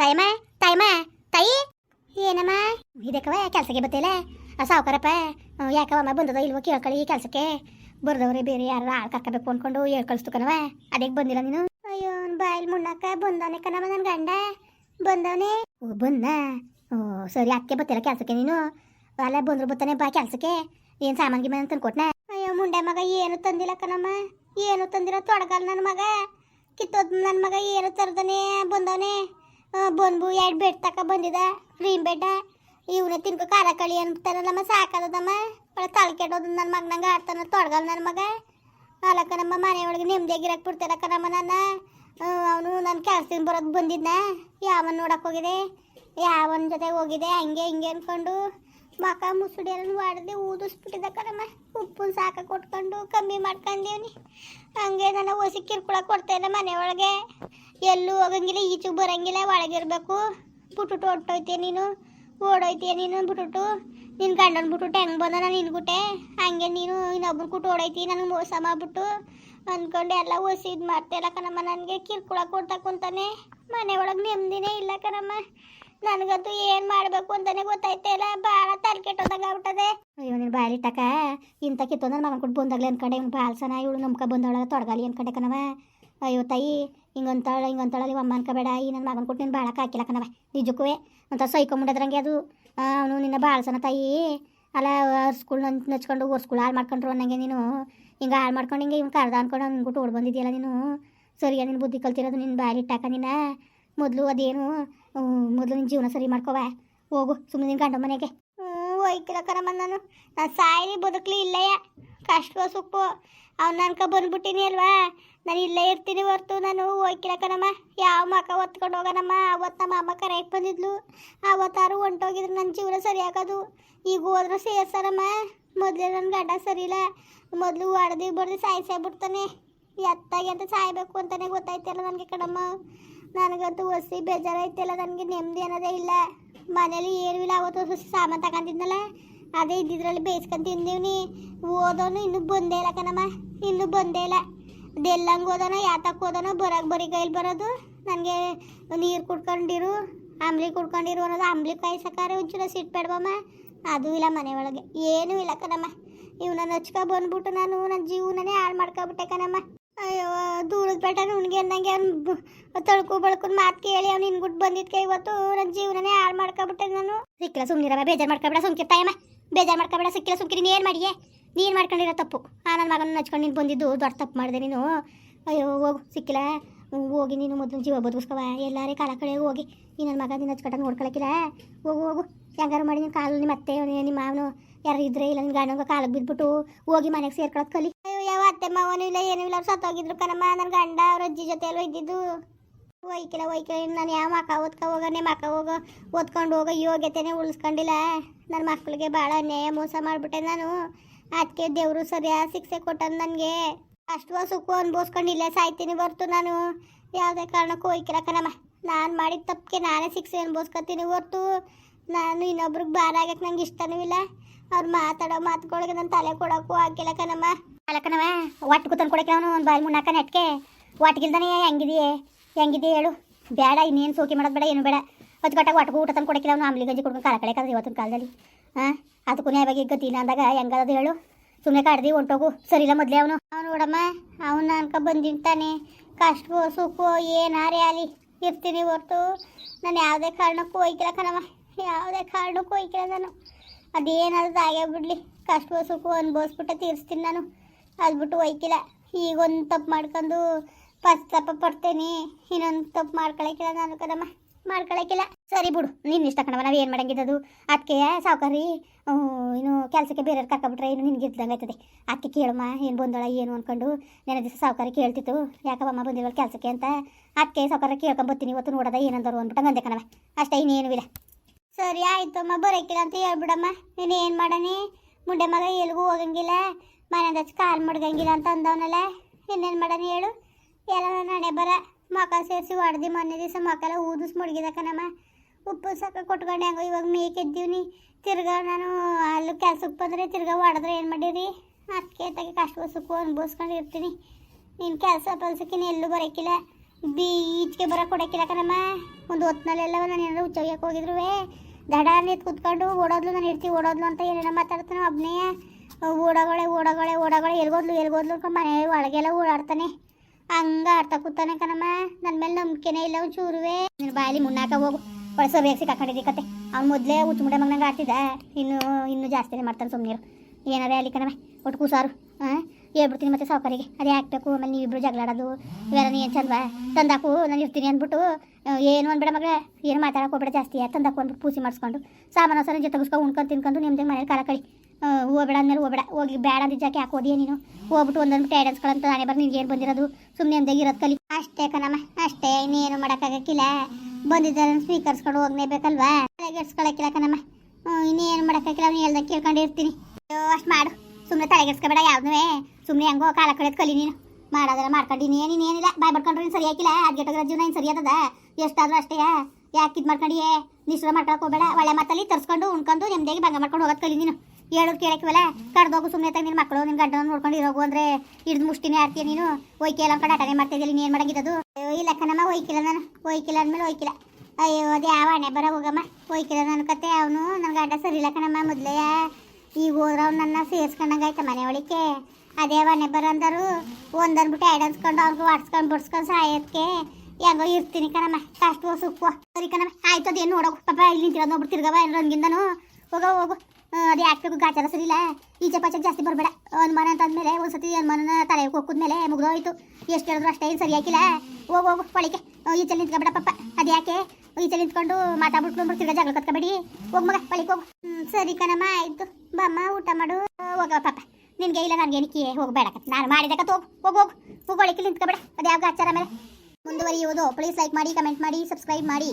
ತಾಯಮ್ಮ ತಾಯಮ್ಮ, ತಾಯಿ. ಏನಮ್ಮ? ಇದಕ್ಕವ ಕೆಲಸಕ್ಕೆ ಬತ್ತಿಲ್ಲ? ಸಾವುಕಾರಪ್ಪ ಯಾಕವಮ್ಮ ಬಂದದ ಇಲ್ವೋ ಕೇಳ್ಕೊಳ್ಳಿ ಕೆಲಸಕ್ಕೆ. ಬರ್ದವ್ರೆ ಬೇರೆ ಯಾರು ಆಳ್ ಕರ್ಕಬೇಕು ಅನ್ಕೊಂಡು ಹೇಳ್ ಕಳಿಸ್ತು ಕಣವ ಅದಕ್ಕೆ ಬಂದಿಲ್ಲ ನೀನು? ಅಯ್ಯೋ ಬಾಯಿಲ್ ಮುಣ್ಣಕ್ಕ ಬಂದವನೆ ಕಣವ ನನ್ನ ಗಂಡ. ಬಂದವನೆ? ಓ, ಬಂದ? ಓ, ಸರಿ, ಅಕ್ಕೆ ಬತ್ತಿಲ್ಲ ಕೆಲಸಕ್ಕೆ ನೀನು? ಅಲ್ಲ, ಬಂದ್ರು ಬತ್ತಾನೆ ಬಾ ಕೆಲಸಕ್ಕೆ. ಏನು ಸಾಮಾನ್ ಮನೆ ತಂದು ಕೊಟ್ನ? ಅಯ್ಯೋ, ಮುಂಡೆ ಮಗ ಏನು ತಂದಿಲ್ಲ ಕಣಮ್ಮ ಏನು ತಂದಿಲ್ಲ ತೊಡಗಲ್ ನನ್ನ ಮಗ. ಕಿತ್ತೋದ್ ನನ್ನ ಮಗ ಏನು ತರ್ದನೆ ಬಂದವನೆ? ಬಂದು ಎರಡು ಬೆಡ್ ತಕ ಬಂದಿದ. ಕ್ರೀಮ್ ಬೆಡ್ಡ ಇವನ್ನ ತಿನ್ಕೊ ಖಾರ ಕಳಿ ಅಂತಾನಲ್ಲಮ್ಮ ಸಾಕದಮ್ಮ ಒಳ ತಲೆ ಕೆಟ್ಟೋದು ನನ್ನ ಮಗನಂಗೆ ಆಡ್ತಾನ, ತೊಡಗಲ್ ನನ್ನ ಮಗ. ಅಲ್ಲಕ್ಕ ನಮ್ಮ ಮನೆಯೊಳಗೆ ನೆಮ್ಮದಿಯಾಗಿರಕ್ಕೆ ಬಿಡ್ತಾರ ನಮ್ಮ ನನ್ನ. ಅವನು ನನ್ನ ಕೆಲ್ಸದಿಂದ ಬರೋದು ಬಂದಿದ್ನ. ಯಾವನ್ ನೋಡಕ್ಕೆ ಹೋಗಿದೆ? ಯಾವನ ಜೊತೆ ಹೋಗಿದೆ? ಹಂಗೆ ಹಿಂಗೆ ಅನ್ಕೊಂಡು ಮಕ ಎಲ್ಲ ಹೊಡೆದು ಊದಿಸ್ಬಿಟ್ಟಿದ್ದ ಕರಮ್ಮ ಉಪ್ಪು ಸಾಕ ಕೊಟ್ಕೊಂಡು ಕಮ್ಮಿ ಮಾಡ್ಕೊಂಡಿವ್ನಿ ಹಂಗೆ ನನ್ನ ಓಸಿ ಕಿರ್ಕುಳ ಕೊಡ್ತಾ ಇಲ್ಲ ಮನೆಯೊಳಗೆ. ಎಲ್ಲೂ ಹೋಗಂಗಿಲ್ಲ, ಈಚೆಗೆ ಬರಂಗಿಲ್ಲ, ಒಳಗಿರ್ಬೇಕು. ಬಿಟ್ಬಿಟ್ಟು ಹೊಟ್ಟೋಯ್ತೀಯ ನೀನು ಓಡೋಯ್ತೀಯ ನೀನು ಬಿಟ್ಬಿಟ್ಟು. ನಿನ್ನ ಗಂಡನ ಬಿಟ್ಟುಟ್ಟು ಹೆಂಗೆ ಬಂದ ನಾನು ನಿನ್ಗುಟ್ಟೆ ಹಂಗೆ ನೀನು ಇನ್ನೊಬ್ಬನ ಕುಟ್ಟು ಓಡೈತಿ ನನಗೆ ಮೋಸ ಮಾಡ್ಬಿಟ್ಟು. ಅಂದ್ಕೊಂಡು ಎಲ್ಲ ಓಸಿ ಇದು ಮಾಡ್ತಾಯಿಲ್ಲ ಕಣಮ್ಮ, ನನಗೆ ಕಿರ್ಕುಳ ಕೊಡ್ತಾ ಕುಂತಾನೆ. ಮನೆ ಒಳಗೆ ನೆಮ್ಮದಿನೇ ಇಲ್ಲ ಕಣಮ್ಮ. ನನಗಂತೂ ಏನು ಮಾಡಬೇಕು ಅಂತಾನೆ ಗೊತ್ತಾಯ್ತಾ ಇಲ್ಲ ಭಾಳ ತಲೆ ಆಗ್ಬಿಟ್ಟದೆ. ಅಯ್ಯೋ, ನೀನು ಬಾಯಲ್ಲಿ ಟಕ ಇಂಥ ನನ್ನ ಮಗನ ಕೊಟ್ಟು ಬಂದಾಗಲಿ ಅನ್ಕಂಡೆ, ಇವ್ನು ಭಾಳ ಸನ, ಇವಳು ನಮ್ಕ ಬಂದವಳಗ ತೊಡಗಾಲಿ ಅನ್ಕಂಡೆ ಕಣವ ಅಯ್ಯೋ ತಾಯಿ ಹಿಂಗಂತಾಳ ಹಿಂಗಂತಾಳಲ್ಲಿ ಅಮ್ಮ ಅನ್ಕೋಬೇಡ. ಈ ನನ್ನ ಮಗನ ಕೊಟ್ಟು ನೀನು ಭಾಳ ಹಾಕಿಲ್ಲ ಕಣವ ನಿಜಕ್ಕೂ ಅಂತ ಸೈಕೊಂಬಿಡದ್ರಂಗೆ ಅದು. ಅವನು ನಿನ್ನ ಭಾಳ ಸಣ್ಣ ತಾಯಿ. ಅಲ್ಲ ಸ್ಕೂಲ್ ನಚ್ಕೊಂಡು ಸ್ಕೂಲ್ ಹಾಳು ಮಾಡ್ಕೊಂಡ್ರು ಅನ್ನಂಗೆ ನೀನು. ಹಿಂಗೆ ಹಾಳು ಮಾಡ್ಕೊಂಡು ಹಿಂಗೆ ಇವ್ನು ಕರ್ದ ಅನ್ಕೊಂಡು ಅವ್ನು ಬಿಟ್ಟು ಓಡ್ ಬಂದಿದ್ದೀಯಲ್ಲ ನೀನು. ಸರಿಯಾ ನಿನ್ನ ಬುದ್ಧಿ ಕಲ್ತಿರೋದು ನಿನ್ನ ಬಾರಿ ಇಟ್ಟಾಕ ನಿನ್ನ ಮೊದಲು ಅದೇನು ಮೊದಲು ನಿನ್ನ ಜೀವನ ಸರಿ ಮಾಡ್ಕೋವ. ಹೋಗು ಸುಮ್ಮನೆ ನಿನ್ನ ಗಂಡ ಮನೆಗೆ. ಕರಮ್ಮ ನಾನು. ಸಾಯಿ ಬದುಕಲಿ ಇಲ್ಲಯ್ಯ. ಕಷ್ಟವೋ ಸೊಪ್ಪು ಅವ್ನು ನನ್ಕ ಬಂದ್ಬಿಟ್ಟಿನಿ ಅಲ್ವಾ? ನಾನು ಇಲ್ಲೇ ಇರ್ತೀನಿ ಹೊರ್ತು ನಾನು. ಹೋಯ್ಕಿಲ್ಲ ಕಣಮ್ಮ. ಯಾವ ಮಕ್ಕ ಹೊತ್ಕೊಂಡು ಹೋಗೋಣಮ್ಮ ಅವತ್ತು ನಮ್ಮ ಅಮ್ಮ ಕರೆಕ್ಟ್ ಬಂದಿದ್ಲು. ಅವತ್ತಾರು ಹೊಂಟೋಗಿದ್ರು. ನನ್ನ ಜೀವನ ಸರಿ ಆಗೋದು ಈಗ ಹೋದ್ರೆ ಸೇರ್ಸಾರಮ್ಮ. ಮೊದಲೇ ನನ್ನ ಗಂಡ ಸರಿ ಇಲ್ಲ ಮೊದಲು ಹೊಡೆದು ಬಡ್ದು ಸಾಯಿಸ್ಬಿಡ್ತಾನೆ ಎತ್ತಾಗಿ ಅಂತ ಸಾಯ್ಬೇಕು ಅಂತಲೇ ಗೊತ್ತಾಯ್ತಲ್ಲ ನನಗೆ ಕಣಮ್ಮ. ನನಗಂತೂ ಒಸಿ ಬೇಜಾರಾಯ್ತಲ್ಲ. ನನಗೆ ನೆಮ್ಮದಿ ಅನ್ನೋದೇ ಇಲ್ಲ. ಮನೇಲಿ ಏನೂ ಇಲ್ಲ ಅವತ್ತು ಹೊಸ ಸಾಮಾನು ತಗೊಂಡಿದ್ನಲ್ಲ, ಅದೇ ಇದ್ದಿದ್ರಲ್ಲಿ ಬೇಯಿಸ್ಕೊಂಡು ತಿಂದೀವ್ನಿ ಓದೋನು ಇನ್ನೂ ಬಂದೇ ಇಲ್ಲ ಕಣಮ್ಮ, ಇನ್ನೂ ಬಂದೇ ಇಲ್ಲ. ಅದೆಲ್ಲಂಗೆ ಓದೋನ ಯಾತಕ್ಕೆ ಓದೋನೋ ಬರೋಕೆ ಬರೀ ಕೈಲಿ ಬರೋದು. ನನಗೆ ನೀರು ಕುಡ್ಕೊಂಡಿರು, ಅಂಬ್ಲಿ ಕುಡ್ಕೊಂಡಿರು ಅನ್ನೋದು ಅಂಬ್ಲಿ ಕಾಯಿಸಕ್ಕಾರೆ ಒಂಚೂರು ಸಿಟ್ಬೇಡ್ವಮ್ಮ ಅದು ಇಲ್ಲ ಮನೆ ಒಳಗೆ, ಏನೂ ಇಲ್ಲ ಕಣಮ್ಮ. ಇವನ ಹಚ್ಕೊ ಬಂದ್ಬಿಟ್ಟು ನಾನು ನನ್ನ ಜೀವನನೇ ಹಾಳು ಮಾಡ್ಕೊಬಿಟ್ಟೆ ಕಣಮ್ಮ. ಅಯ್ಯೋ, ಧೂಳದ ಬೆಟ್ಟ ನುಣ್ಗೆ ಅನ್ನಂಗೆ ಅವ್ನು ತಳ್ಕು ಬಳ್ಕೊಂಡು ಮಾತು ಕೇಳಿ ಅವ್ನು ನಿನ್ಗುಟ್ಟು ಬಂದಿದ್ಕೆ ಇವತ್ತು ನನ್ನ ಜೀವನನೇ ಹಾಳು ಮಾಡ್ಕೊಬಿಟ್ಟೆ ನಾನು. ಸಿಕ್ಕಿಲ್ಲ ಸುಮ್ಮನಿರವ ಬೇಜಾರು ಮಾಡ್ಕೊಬೇಡ ಸುಮ್ಕಿರ್ತಾಯಮ್ಮ ಬೇಜಾರು ಮಾಡ್ಕೊಬೇಡ ಸಿಕ್ಕಿಲ್ಲ, ಸುಮ್ಕಿರಿ, ನೀನು ಮಾಡಿಯೇ? ನೀನು ಮಾಡ್ಕೊಂಡಿರೋ ತಪ್ಪು. ಆ ನನ್ನ ಮಗನ ನಚ್ಕೊಂಡು ನೀನು ಬಂದಿದ್ದು ದೊಡ್ಡ ತಪ್ಪು ಮಾಡಿದೆ ನೀನು. ಅಯ್ಯೋ, ಹೋಗು, ಸಿಕ್ಕಿಲ್ಲ. ಹೋಗಿ ನೀನು ಮೊದಲು ಜೀವ ಬದುಕಿಸ್ಕವ ಎಲ್ಲಾರೇ ಕಾಲ ಕಡೆ ಹೋಗಿ. ನಿನ್ನ ಮಗ ನಿನ್ನ ಹಚ್ಕಟ್ಟ ನೋಡ್ಕೊಳಕಿಲ್ಲ. ಹೋಗು ಹೋಗು. ಹೆಂಗಾರು ಮಾಡಿ ನಿಮ್ಮ ಕಾಲು ನಿಮ್ಮ ಅತ್ತೆ ನಿಮ್ಮ ಮಾವನು ಯಾರು ಇದ್ರೆ ಇಲ್ಲ ನಿನ್ನ ಗಂಡಂಗ ಕಾಲಕ್ಕೆ ಬಿದ್ದುಬಿಟ್ಟು ಹೋಗಿ ಮನೆಗೆ ಸೇರ್ಕೊಳಕ್ಕೆ ಕಲಿ. ಯಾವ ಅತ್ತೆ, ಮಾವನು ಇಲ್ಲ, ಏನೂ ಇಲ್ಲ ಸತ್ತೋಗಿದ್ರು ಕಣಮ್ಮ. ನನ್ನ ಗಂಡ, ಅವ್ರ ಅಜ್ಜಿ ಜೊತೆ ಎಲ್ಲ ಇದ್ದಿದ್ದು ಒಯ್ಕಿಲ್ಲ ಒಯ್ಕಿಲ್ಲ ನಾನು ಯಾವ ಮಕ್ಕ ಓದ್ಕೊ ಹೋಗ ನಿಮ್ಮ ಮಕ್ಕ ಹೋಗೋ, ಓದ್ಕೊಂಡು ಹೋಗೋ ಯೋಗ್ಯತೆನೇ ಉಳಿಸ್ಕೊಂಡಿಲ್ಲ. ನನ್ನ ಮಕ್ಕಳಿಗೆ ಭಾಳ ಅನ್ಯಾಯ ಮೋಸ ಮಾಡಿಬಿಟ್ಟೆ ನಾನು. ಅದಕ್ಕೆ ದೇವರು ಸರಿಯಾದ ಶಿಕ್ಷೆ ಕೊಟ್ಟನು ನನಗೆ. ಅಷ್ಟು ಸುಖ ಅನ್ಬೋಸ್ಕೊಂಡಿಲ್ಲ ಸಾಯ್ತೀನಿ ಹೊರ್ತು ನಾನು. ಯಾವುದೇ ಕಾರಣಕ್ಕೂ ಒಯ್ಕಿಲ್ಲ ಕಣಮ್ಮ. ನಾನು ಮಾಡಿದ ತಪ್ಪಿಗೆ ನಾನೇ ಶಿಕ್ಷೆ ಅನ್ಭವಿಸ್ಕೊತೀನಿ ಹೊರ್ತು. ನಾನು ಇನ್ನೊಬ್ರಿಗೆ ಭಾರ ಆಗಕ್ಕೆ ನಂಗೆ ಇಷ್ಟನೂ ಇಲ್ಲ. ಅವ್ರು ಮಾತಾಡೋ ಮಾತುಗಳಿಗೆ ನನ್ನ ತಲೆ ಕೊಡೋಕ್ಕೂ ಆಗಿಲ್ಲ ಕಣಮ್ಮ. ಅಲ್ಲ ಕಣವ ಒಟ್ಟು ಕೂತನ್ ಕೊಡಕ್ಕೆ ಅವನು ಒಂದು ಬಾಯಿ ಮುನ್ನಾಕ ನೆಟ್ಕೆ ಒಟ್ಟಿಗಿಲ್ದಾನೆ ಹೆಂಗಿದೆಯೇ? ಹೆಂಗಿದೆಯೇ ಹೇಳು. ಬೇಡ ಇನ್ನೇನು ಸೋಕಿ ಮಾಡೋದು ಬೇಡ, ಏನು ಬೇಡ. ಹೊತ್ಕೊಟ್ಟಾಗ ಒಟ್ಟು ಊಟ ತಂದು ಕೊಡಕ್ಕಿಲ್ಲ ಅವನು ಆಮ್ಲಿ ಗಂಜಿ ಕುಡ್ಕೊಂಡು ಕಾಲ ಕಳೆಕಾದ್ರೆ ಇವತ್ತಿನ ಕಾಲದಲ್ಲಿ. ಹಾಂ ಅದು ಕುನೇ ಬಗ್ಗೆ ಈಗ ಗತಿನ ಅಂದಾಗ ಹೆಂಗದ ಹೇಳು. ಸುಮ್ಮನೆ ಕಾಡ್ದಿ, ಹೊಂಟೋಗು. ಸರಿಲ್ಲ ಮೊದಲೇ ಅವನು. ಅವನು ನೋಡಮ್ಮ, ಅವನು ಅನ್ಕ ಬಂದಿಂತಾನೆ ಕಷ್ಟವೋ ಸುಖವೋ ಏನಾರೇ ಆಗಲಿ. ಇರ್ತೀನಿ ಹೊರ್ತು. ನಾನು ಯಾವುದೇ ಕಾರಣಕ್ಕೂ ಹೋಯ್ಕಿಲ್ಲ ಕಣವ ಯಾವುದೇ ಕಾರಣಕ್ಕೂ ಹೋಯ್ಕಿಲ್ಲ ನಾನು. ಅದೇನಾದ್ರು ಆಗೇ ಬಿಡಲಿ ಕಷ್ಟವೋ ಸುಖವೋ ಅನ್ಭವಿಸ್ಬಿಟ್ಟೆ ತೀರಿಸ್ತೀನಿ ನಾನು. ಅದ್ಬಿಟ್ಟು ಹೋಯ್ಕಿಲ್ಲ ಈಗ ಒಂದು ತಪ್ಪು ಮಾಡ್ಕೊಂಡು ಪಶ್ಚಾತ್ತಾಪ ಪಡ್ತೇನೆ. ಇನ್ನೊಂದು ತಪ್ಪು ಮಾಡ್ಕೊಳಕಿಲ್ಲ ನಾನು ಕದಮ್ಮ. ಮಾಡ್ಕೊಳಕಿಲ್ಲ. ಸರಿ ಬಿಡು, ನೀನು ಇಷ್ಟ ಕಣವ ನಾವು ಏನು ಮಾಡಂಗಿದ್ದದು? ಅದಕ್ಕೆ ಸಾವುಕಾರಿ ಇನ್ನು ಕೆಲಸಕ್ಕೆ ಬೇರೆಯವ್ರು ಕರ್ಕೊಬಿಟ್ರೆ ಇನ್ನು ನಿನ್ಗೆ ಇದ್ದಂಗೆ ಆಯ್ತದೆ. ಅದಕ್ಕೆ ಕೇಳಮ್ಮ, ಏನು ಬಂದಳ, ಏನು ಅಂದ್ಕೊಂಡು ನೆನೆ ದಿವಸ ಸಾವುಕಾರಿ ಕೇಳ್ತಿತ್ತು. ಯಾಕವಮ್ಮ ಬಂದಿವಲ್ಲ ಕೆಲಸಕ್ಕೆ ಅಂತ. ಅದಕ್ಕೆ ಸಾವುಕಾರ ಕೇಳ್ಕೊಂಬತ್ತೀನಿ ಇವತ್ತು ನೋಡೋದ ಏನಂದರು ಅಂದ್ಬಿಟ್ಟು ಅಂದೆ ಕಣವ ಅಷ್ಟೇ, ಇನ್ನೇನು ಇಲ್ಲ. ಸರಿ ಆಯಿತು ಅಮ್ಮ ಬರೋಕ್ಕಿಲ್ಲ ಅಂತ ಹೇಳ್ಬಿಡಮ್ಮ. ನೀನು ಏನು ಮಾಡಣಿ? ಮುಂಡೆ ಮಗ ಎಲ್ಗೂ ಹೋಗಂಗಿಲ್ಲ. ಮನೆಯಿಂದ ಹಚ್ಚಿ ಕಾಲು ಮಡ್ಗಂಗಿಲ್ಲ ಅಂತ ಅಂದವನಲ್ಲ. ಇನ್ನೇನು ಮಾಡೋಣ ಹೇಳು? ಎಲ್ಲ ನಡೆ ಬರ. ಮಕ ಸೇರಿಸಿ ಹೊಡೆದಿ ಮೊನ್ನೆ ದಿವಸ ಮಕ್ಕಳ ಊದಿಸ್ ಮುಡ್ಗಿದಕ್ಕ ನಮ್ಮ. ಉಪ್ಪು ಸಾಕ ಕೊಟ್ಕೊಂಡು ಹೆಂಗೋ, ಇವಾಗ ಮೇಕೆದ್ದೀವಿ ತಿರ್ಗಾ ನಾನು ಅಲ್ಲಿ ಕೆಲ್ಸಕ್ಕೆ ಬಂದರೆ ತಿರ್ಗಾ ಹೊಡೆದ್ರೆ ಏನು ಮಾಡಿರಿ? ಅದಕ್ಕೆ ತಗೆ ಕಷ್ಟ ಸುಖ ಅನುಭವಿಸ್ಕೊಂಡು ಇರ್ತೀನಿ. ನೀನು ಕೆಲಸ ಪಲ್ಸಕ್ಕಿನ ಎಲ್ಲೂ ಬರೋಕ್ಕಿಲ್ಲ ಬೀಚ್ಗೆ ಬರೋ ಕೊಡಕ್ಕಿಲ್ಲ ಕಣಮ್ಮ ಒಂದು ಹೊತ್ನಲ್ಲೆಲ್ಲ ನಾನು ಏನಾದ್ರು ಉಚ್ಚೋಗ್ಯಕ್ಕೆ ಹೋಗಿದ್ರು ದಡ ನಿಂತು ಕುತ್ಕೊಂಡು ಓಡೋದ್ಲು ನಾನು ಇರ್ತೀವಿ ಓಡೋದ್ಲು ಅಂತ ಏನೇನೋ ಮಾತಾಡ್ತಾನೆ ಒಬ್ಬನೇ ಓಡೋಗಳೆ ಓಡಾಗಳೆ ಓಡಾಗಳೆ ಎಲ್ಗೋದ್ಲು ಎಲ್ಗೋದ್ಲು ಅನ್ಕೊಂಡು ಮನೆ ಒಳಗೆಲ್ಲ ಓಡಾಡ್ತಾನೆ. ಹಂಗ ಆಡ್ತಾ ಕೂತಾನೆ ಕಣಮ್ಮ. ನನ್ನ ಮೇಲೆ ನಂಬಿಕೆನೇ ಇಲ್ಲ, ಒಂದು ಚೂರುವೆ. ನಿನ್ನ ಬಾಯಲ್ಲಿ ಮುನ್ನಾಕ ಹೋಗು. ಒಳಸ ಬೇಗ ಸಿಕ್ಕಾಕೊಂಡಿದ್ದಿ ಕತೆ. ಅವ್ನು ಮೊದಲೇ ಉಚ್ಚು ಮುಡೆ ಮಗನಂಗೆ ಆಡ್ತಿದ್ದ. ಇನ್ನು ಇನ್ನು ಜಾಸ್ತಿನೇ ಮಾಡ್ತಾನೆ ಸುಮ್ಮನೆ ಏನಾರ ಅಲ್ಲಿ ಕಣಮ್ಮ. ಒಟ್ಟು ಕೂಸಾರು ಹಾಂ ಹೇಳ್ಬಿಡ್ತೀನಿ ಮತ್ತೆ ಸಾವುಕಾರಿಗೆ. ಅದೇ ಹಾಕ್ಬೇಕು ಆಮೇಲೆ ನೀವಿಬ್ರು ಜಗಳಾಡೋದು ಇವೆಲ್ಲ ನೀನು ಚಂದವಾ? ತಂದಾಕು, ನಾನು ಇರ್ತೀನಿ ಅಂದ್ಬಿಟ್ಟು ಏನು ಅನ್ಬೇಡ ಮಗ ಏನು ಮಾತಾಡಕ್ಕೆ ಹೋಗ್ಬೇಡ ಜಾಸ್ತಿ. ತಂದಾಕು ಅಂದ್ಬಿಟ್ಟು ಪೂಸಿ ಮಾಡಿಸ್ಕೊಂಡು. ಸಾಮಾನು ಸಾರು ಜೊತೆ ಉಣ್ಕೊಂಡು ತಿನ್ಕೊಂಡು ನಿಮ್ದೇ ಮನೇಲಿ ಕಾಲ ಕಳಿ. ಹೋಗ್ಬೇಡ ಅಂದ್ರೆ ಹೋಗ್ಬೇಡ ಹೋಗಿ ಬೇಡ. ನಿಜಕ್ಕೆ ಯಾಕೆ ಹಾಕೋದಿ ನೀನು? ಹೋಗ್ಬಿಟ್ಟು ಒಂದೊಂದು ಟೈಡೆನ್ಸ್ಗಳಂತ ನಾನೇ ಬರ್ ನಿನ್ಗೆ ಏನು ಬಂದಿರೋದು? ಸುಮ್ಮನೆ ಅಂದಾಗಿ ಇರೋದು ಕಲಿ. ಅಷ್ಟೇ ಕಣಮ್ಮ, ಅಷ್ಟೇ. ಇನ್ನೇನು ಮಾಡೋಕ್ಕಾಗಕ್ಕಿಲ್ಲ. ಬಂದಿದ್ದಾರೆ ಸ್ವೀಕರಿಸ್ಕೊಂಡು ಹೋಗ್ಲೇಬೇಕಲ್ವಾ? ತಲೆಗೆಡ್ಸ್ಕೊಳಕ್ಕಿಲ್ಲ ಕಣಮ್ಮ. ಇನ್ನೇನು ಮಾಡೋಕ್ಕಾಗಿಲ್ಲ ಅವ್ನು ಹೇಳ್ದಂಗೆ ಕೇಳ್ಕೊಂಡಿರ್ತೀನಿ ಅಷ್ಟು ಮಾಡು. ಸುಮ್ಮನೆ ತಲೆಗೆಡ್ಸ್ಕೊಬೇಡ ಯಾವ್ದು ಸುಮ್ಮನೆ ಹೆಂಗೋ ಕಾಲ ಕಳೆದು ಕಲಿ ನೀನು. ಮಾಡೋದ್ರ ಮಾಡ್ಕೊಂಡು ಇನ್ನೇನು ಇನ್ನೇನಿಲ್ಲ ಬಾಯ್ ಮಾಡ್ಕೊಂಡ್ರೆ ನೀನು ಸರಿ ಹಾಕಿಲ್ಲ. ಅದ್ಗೆಟ್ಟೋಗಿರೋ ಜೀವನ ಏನು ಸರಿ ಎಷ್ಟಾದರೂ ಅಷ್ಟೇ. ಯಾಕೆ ಇದು ಮಾಡ್ಕೊಂಡಿಯೇ ನಿಶ್ರ ಮಾಡ್ಕೊಳಕ್ಕೆ ಹೋಗ್ಬೇಡ. ಒಳ್ಳೆ ಮಾತಲ್ಲಿ ತರಿಸ್ಕೊಂಡು, ಉಣ್ಕೊಂಡು ನೆಮ್ಮದಿಯಾಗಿ ಭಂಗ ಮಾಡ್ಕೊಂಡು ಹೋಗೋದು ಕಲಿ ನೀನು. ಹೇಳೋದು ಕೇಳಕ್ಕಿವಲ್ಲ? ಕಡ್ದೋಗು ಸುಮ್ಮನೆ ತಗ ನಿನ್ನ ಮಕ್ಕಳು ನಿನ್ನ ಗಂಡನ ನೋಡ್ಕೊಂಡು ಇರೋಗು ಅಂದ್ರೆ ಹಿಡಿದು ಮುಷ್ಟಿನೇ ಆಡ್ತೀಯ ನೀನು? ಒಯ್ಕಿಲ್ಲ ಅಂದ್ಕೊಂಡು ಆಟನೇ ಮಾಡ್ತಾ ಇದೆಯಲ್ಲ, ನೀನು ಮಾಡಂಗಿದ್ದು ಇಲ್ಲ ಕಣಮ್ಮ ಒಯ್ಕಿಲ್ಲ ನಾನು ಒಯ್ಕಿಲ್ಲ ಅಂದ್ಮೇಲೆ ಒಯ್ಕಿಲ್ಲ ಅಯ್ಯೋ, ಅದು ಯಾವ ಹಣೆ ಬರ ಹೋಗಮ್ಮ. ಒಯ್ಕಿಲ್ಲ ನನ್ನ ಕತೆ, ಅವನು ನನ್ನ ಗಂಡ ಸರಿ ಇಲ್ಲ ಕಣಮ್ಮ, ಮೊದಲೇ. ಈಗ ಹೋದ್ರೆ ಅವ್ನು ನನ್ನ ಸೇರ್ಸ್ಕೊಂಡಂಗ ಮನೆ ಒಳಿಕೆ ಅದೇ ಮನೆ ಬರಂದರು ಒಂದನ್ಬಿಟ್ಟು ಎರಡು ಅನ್ಸ್ಕೊಂಡು ಅವ್ರಿಗೆ ವಾಡ್ಸ್ಕೊಂಡು ಬಿಡ್ಸ್ಕೊಂಡು ಸಾಯೋದಕ್ಕೆ ಹೆಂಗೋ ಇರ್ತೀನಿ ಕಣಮ್ಮ ಕಷ್ಟ ಸುಖ ಸರಿ ಕಣಮ್ಮ, ಆಯ್ತು ಅದೇನು ಪಾಪ ಇಲ್ಲಿ ನಿಂತಿರೋದು ನೋಡ್ಬಿಟ್ಟು ತಿರ್ಗವ ಹೋಗೋ, ಹೋಗು. ಅದು ಯಾಕೆ ಗಾಚಾರ ಸರಿ ಇಲ್ಲ. ಈಚೆ ಪಚಕ್ಕೆ ಜಾಸ್ತಿ ಬರಬೇಡ. ಅನುಮಾನ ಅಂತ ಅಂದಮೇಲೆ ಒಂದ್ಸತಿ ಅನುಮಾನ ತಲೆ ಹೋಗಿದ್ಮೇಲೆ ಮುಗಿದೋಯ್ತು. ಎಷ್ಟು ಹೇಳಿದ್ರು ಅಷ್ಟೇ ಏನು ಸರಿ ಹಾಕಿಲ್ಲ. ಹೋಗು ಹೋಗು ಪಳಿಕೆ ಈಚೆ ನಿಂತ್ಕೊಬೇಡ ಪಪ್ಪ ಅದು ಯಾಕೆ? ಈಚೆ ನಿಂತ್ಕೊಂಡು ಮಾತಾಡ್ಬಿಟ್ಟು ತಿರ್ಗಾ ಜಗಳ ಕತ್ಕೊಬೇಡಿ ಹೋಗ್ ಮಗ ಪಳಿಕೆ ಹೋಗು. ಸರಿ ಕಣಮ್ಮ, ಆಯಿತು. ಬಮ್ಮ, ಊಟ ಮಾಡು. ಹೋಗ ಪಾಪ. ನಿನಗೆ ಇಲ್ಲ ನನಗೆ ಏನಕ್ಕೆ ಹೋಗಬೇಡ ನಾನು ಮಾಡಿದಕ್ಕ ಹೋಗು. ಹೋಗು ಹೋಗು. ಹೋಗೋಳಿಕೆ ನಿಂತ್ಕೊಬೇಡ. ಅದು ಯಾವ ಗಾಚಾರ ಮೇಲೆ. ಮುಂದುವರಿಯುವುದು. ಪ್ಲೀಸ್ ಲೈಕ್ ಮಾಡಿ ಕಮೆಂಟ್ ಮಾಡಿ ಸಬ್ಸ್ಕ್ರೈಬ್ ಮಾಡಿ.